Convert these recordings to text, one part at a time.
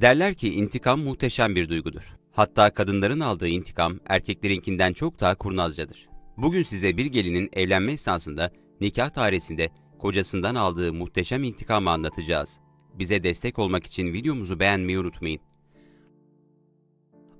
Derler ki intikam muhteşem bir duygudur. Hatta kadınların aldığı intikam erkeklerinkinden çok daha kurnazcadır. Bugün size bir gelinin evlenme esnasında nikah dairesinde kocasından aldığı muhteşem intikamı anlatacağız. Bize destek olmak için videomuzu beğenmeyi unutmayın.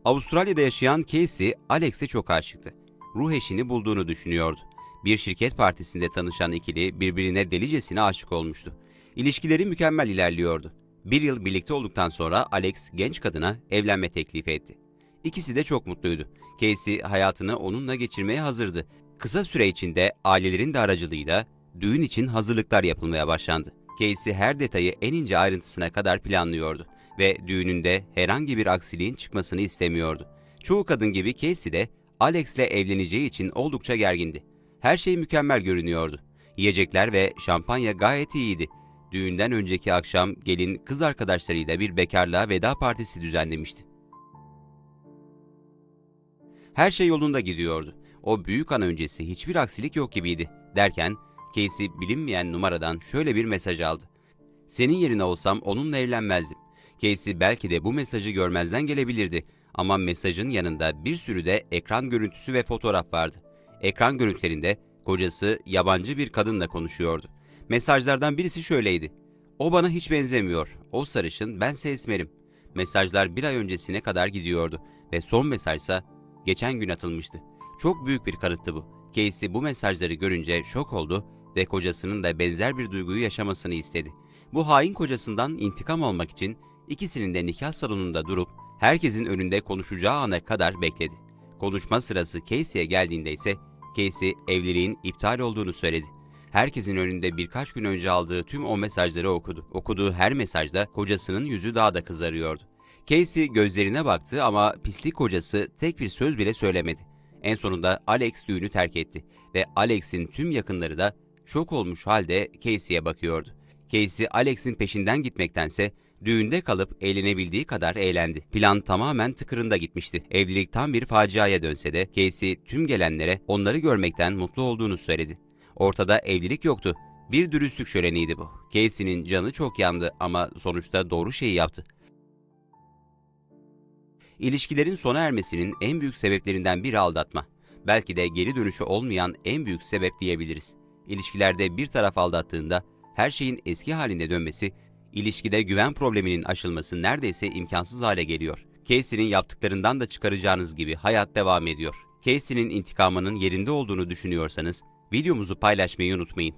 Avustralya'da yaşayan Casey, Alex'e çok aşıktı. Ruh eşini bulduğunu düşünüyordu. Bir şirket partisinde tanışan ikili birbirine delicesine aşık olmuştu. İlişkileri mükemmel ilerliyordu. Bir yıl birlikte olduktan sonra Alex genç kadına evlenme teklifi etti. İkisi de çok mutluydu. Casey hayatını onunla geçirmeye hazırdı. Kısa süre içinde ailelerin de aracılığıyla düğün için hazırlıklar yapılmaya başlandı. Casey her detayı en ince ayrıntısına kadar planlıyordu ve düğününde herhangi bir aksiliğin çıkmasını istemiyordu. Çoğu kadın gibi Casey de Alex'le evleneceği için oldukça gergindi. Her şey mükemmel görünüyordu. Yiyecekler ve şampanya gayet iyiydi. Düğünden önceki akşam gelin kız arkadaşlarıyla bir bekarlığa veda partisi düzenlemişti. Her şey yolunda gidiyordu. O büyük an öncesi hiçbir aksilik yok gibiydi. Derken Casey bilinmeyen numaradan şöyle bir mesaj aldı. Senin yerine olsam onunla evlenmezdim. Casey belki de bu mesajı görmezden gelebilirdi ama mesajın yanında bir sürü de ekran görüntüsü ve fotoğraf vardı. Ekran görüntülerinde kocası yabancı bir kadınla konuşuyordu. Mesajlardan birisi şöyleydi. O bana hiç benzemiyor. O sarışın, bense esmerim. Mesajlar bir ay öncesine kadar gidiyordu ve son mesajsa geçen gün atılmıştı. Çok büyük bir kanıttı bu. Casey bu mesajları görünce şok oldu ve kocasının da benzer bir duyguyu yaşamasını istedi. Bu hain kocasından intikam almak için ikisinin de nikah salonunda durup herkesin önünde konuşacağı ana kadar bekledi. Konuşma sırası Casey'e geldiğinde ise Casey evliliğin iptal olduğunu söyledi. Herkesin önünde birkaç gün önce aldığı tüm o mesajları okudu. Okuduğu her mesajda kocasının yüzü daha da kızarıyordu. Casey gözlerine baktı ama pislik kocası tek bir söz bile söylemedi. En sonunda Alex düğünü terk etti ve Alex'in tüm yakınları da şok olmuş halde Casey'e bakıyordu. Casey Alex'in peşinden gitmektense düğünde kalıp eğlenebildiği kadar eğlendi. Plan tamamen tıkırında gitmişti. Evlilik tam bir faciaya dönse de Casey tüm gelenlere onları görmekten mutlu olduğunu söyledi. Ortada evlilik yoktu. Bir dürüstlük şöleniydi bu. Casey'nin canı çok yandı ama sonuçta doğru şeyi yaptı. İlişkilerin sona ermesinin en büyük sebeplerinden biri aldatma. Belki de geri dönüşü olmayan en büyük sebep diyebiliriz. İlişkilerde bir taraf aldattığında her şeyin eski haline dönmesi, ilişkide güven probleminin aşılması neredeyse imkansız hale geliyor. Casey'nin yaptıklarından da çıkaracağınız gibi hayat devam ediyor. Casey'nin intikamının yerinde olduğunu düşünüyorsanız videomuzu paylaşmayı unutmayın.